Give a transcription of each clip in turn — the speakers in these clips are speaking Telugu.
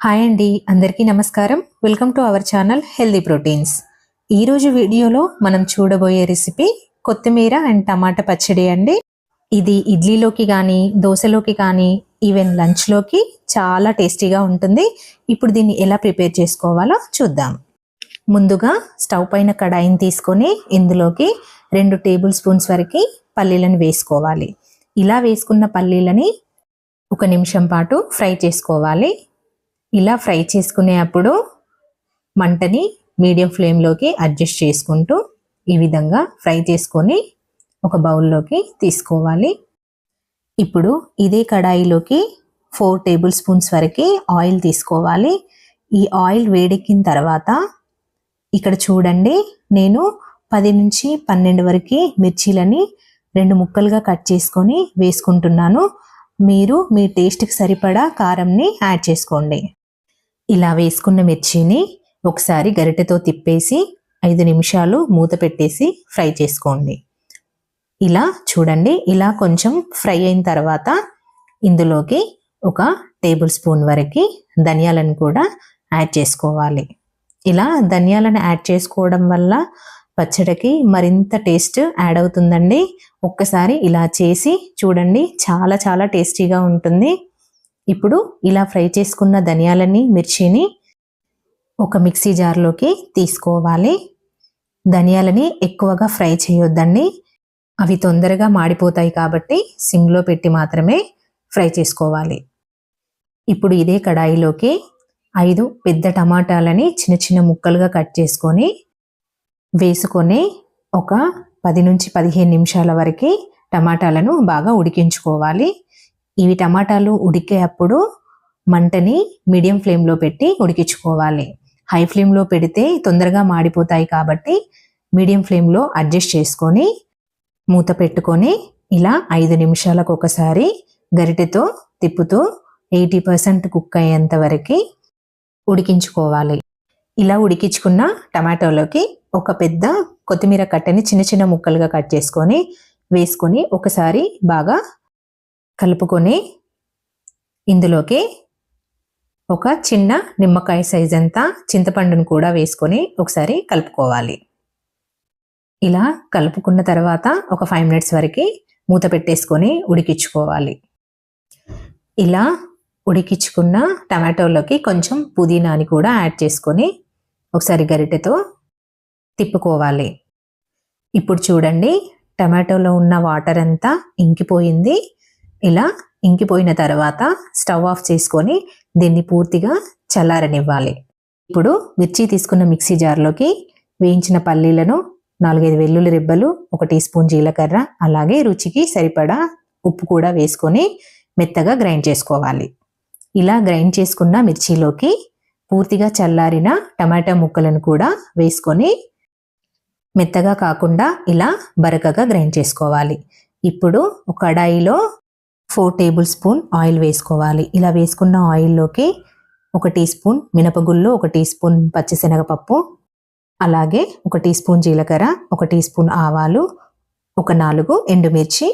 హాయ్ అండి అందరికీ నమస్కారం. Welcome to our channel healthy proteins ఈరోజు వీడియోలో మనం చూడబోయే రెసిపీ కొత్తిమీర అండ్ టమాటా పచ్చడి అండి. ఇది ఇడ్లీలోకి కానీ దోశలోకి కానీ ఈవెన్ లంచ్లోకి చాలా టేస్టీగా ఉంటుంది. ఇప్పుడు దీన్ని ఎలా ప్రిపేర్ చేసుకోవాలో చూద్దాం. ముందుగా స్టవ్ పైన కడాయిని తీసుకొని ఇందులోకి రెండు టేబుల్ స్పూన్స్ వరకు పల్లీలను వేసుకోవాలి. ఇలా వేసుకున్న పల్లీలని ఒక నిమిషం పాటు ఫ్రై చేసుకోవాలి. ఇలా ఫ్రై చేసుకునే అప్పుడు మంటని మీడియం ఫ్లేమ్లోకి అడ్జస్ట్ చేసుకుంటూ ఈ విధంగా ఫ్రై చేసుకొని ఒక బౌల్లోకి తీసుకోవాలి. ఇప్పుడు ఇదే కడాయిలోకి ఫోర్ టేబుల్ స్పూన్స్ వరకు ఆయిల్ తీసుకోవాలి. ఈ ఆయిల్ వేడెక్కిన తర్వాత ఇక్కడ చూడండి నేను పది నుంచి పన్నెండు వరకు మిర్చీలని రెండు ముక్కలుగా కట్ చేసుకొని వేసుకుంటున్నాను. మీరు మీ టేస్ట్కి సరిపడా కారంని యాడ్ చేసుకోండి. ఇలా వేసుకున్న మిర్చిని ఒకసారి గరిటెతో తిప్పేసి ఐదు నిమిషాలు మూత పెట్టేసి ఫ్రై చేసుకోండి. ఇలా చూడండి ఇలా కొంచెం ఫ్రై అయిన తర్వాత ఇందులోకి ఒక టేబుల్ స్పూన్ వరకు ధనియాలను కూడా యాడ్ చేసుకోవాలి. ఇలా ధనియాలను యాడ్ చేసుకోవడం వల్ల పచ్చడికి మరింత టేస్ట్ యాడ్ అవుతుందండి. ఒక్కసారి ఇలా చేసి చూడండి చాలా చాలా టేస్టీగా ఉంటుంది. ఇప్పుడు ఇలా ఫ్రై చేసుకున్న ధనియాలని మిర్చిని ఒక మిక్సీ జార్లోకి తీసుకోవాలి. ధనియాలని ఎక్కువగా ఫ్రై చేయొద్దండి. అవి తొందరగా మాడిపోతాయి కాబట్టి సిమ్లో పెట్టి మాత్రమే ఫ్రై చేసుకోవాలి. ఇప్పుడు ఇదే కడాయిలోకి ఐదు పెద్ద టమాటాలని చిన్న చిన్న ముక్కలుగా కట్ చేసుకొని వేసుకొని ఒక పది నుంచి పదిహేను నిమిషాల వరకు టమాటాలను బాగా ఉడికించుకోవాలి. ఇవి టమాటాలు ఉడికేటప్పుడు మంటని మీడియం ఫ్లేమ్లో పెట్టి ఉడికించుకోవాలి. హై ఫ్లేమ్లో పెడితే తొందరగా మాడిపోతాయి కాబట్టి మీడియం ఫ్లేమ్లో అడ్జస్ట్ చేసుకొని మూత పెట్టుకొని ఇలా ఐదు నిమిషాలకు ఒకసారి గరిటెతో తిప్పుతూ ఎయిటీ పర్సెంట్ కుక్ అయ్యేంత వరకు ఉడికించుకోవాలి. ఇలా ఉడికించుకున్న టమాటోలోకి ఒక పెద్ద కొత్తిమీర కట్టని చిన్న చిన్న ముక్కలుగా కట్ చేసుకొని వేసుకొని ఒకసారి బాగా కలుపుకొని ఇందులోకి ఒక చిన్న నిమ్మకాయ సైజ్ అంతా చింతపండును కూడా వేసుకొని ఒకసారి కలుపుకోవాలి. ఇలా కలుపుకున్న తర్వాత ఒక ఫైవ్ మినిట్స్ వరకు మూత పెట్టేసుకొని ఉడికించుకోవాలి. ఇలా ఉడికించుకున్న టమాటోలోకి కొంచెం పుదీనాని కూడా యాడ్ చేసుకొని ఒకసారి గరిటెతో తిప్పుకోవాలి. ఇప్పుడు చూడండి టమాటోలో ఉన్న వాటర్ అంతా ఇంకిపోయింది ఇలా ఇంకిపోయిన తర్వాత స్టవ్ ఆఫ్ చేసుకొని దీన్ని పూర్తిగా చల్లారనివ్వాలి. ఇప్పుడు మిర్చి తీసుకున్న మిక్సీ జార్లోకి వేయించిన పల్లీలను నాలుగైదు వెల్లుల్లి రెబ్బలు ఒక టీ స్పూన్ జీలకర్ర అలాగే రుచికి సరిపడా ఉప్పు కూడా వేసుకొని మెత్తగా గ్రైండ్ చేసుకోవాలి. ఇలా గ్రైండ్ చేసుకున్న మిర్చిలోకి పూర్తిగా చల్లారిన టమాటా ముక్కలను కూడా వేసుకొని మెత్తగా కాకుండా ఇలా బరకగా గ్రైండ్ చేసుకోవాలి. ఇప్పుడు ఒక కడాయిలో ఫోర్ టేబుల్ స్పూన్ ఆయిల్ వేసుకోవాలి. ఇలా వేసుకున్న ఆయిల్లోకి ఒక టీ స్పూన్ మినపగుళ్ళు ఒక టీ స్పూన్ పచ్చిశనగపప్పు అలాగే ఒక టీ స్పూన్ జీలకర్ర ఒక టీ స్పూన్ ఆవాలు ఒక నాలుగు ఎండుమిర్చి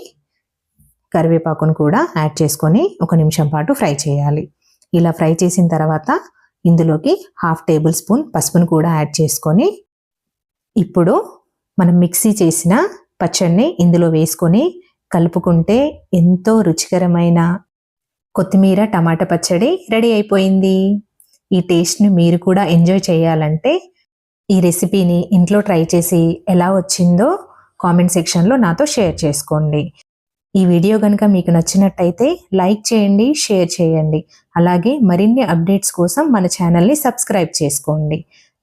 కరివేపాకును కూడా యాడ్ చేసుకొని ఒక నిమిషం పాటు ఫ్రై చేయాలి. ఇలా ఫ్రై చేసిన తర్వాత ఇందులోకి హాఫ్ టేబుల్ స్పూన్ పసుపును కూడా యాడ్ చేసుకొని ఇప్పుడు మనం మిక్సీ చేసిన పచ్చడిని ఇందులో వేసుకొని కలుపుకుంటే ఎంతో రుచికరమైన కొత్తిమీర టమాటా పచ్చడి రెడీ అయిపోయింది. ఈ టేస్ట్ని మీరు కూడా ఎంజాయ్ చేయాలంటే ఈ రెసిపీని ఇంట్లో ట్రై చేసి ఎలా వచ్చిందో కామెంట్ సెక్షన్లో నాతో షేర్ చేసుకోండి. ఈ వీడియో కనుక మీకు నచ్చినట్టయితే లైక్ చేయండి షేర్ చేయండి. అలాగే మరిన్ని అప్డేట్స్ కోసం మన ఛానల్ని సబ్స్క్రైబ్ చేసుకోండి.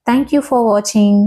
Thank you for watching.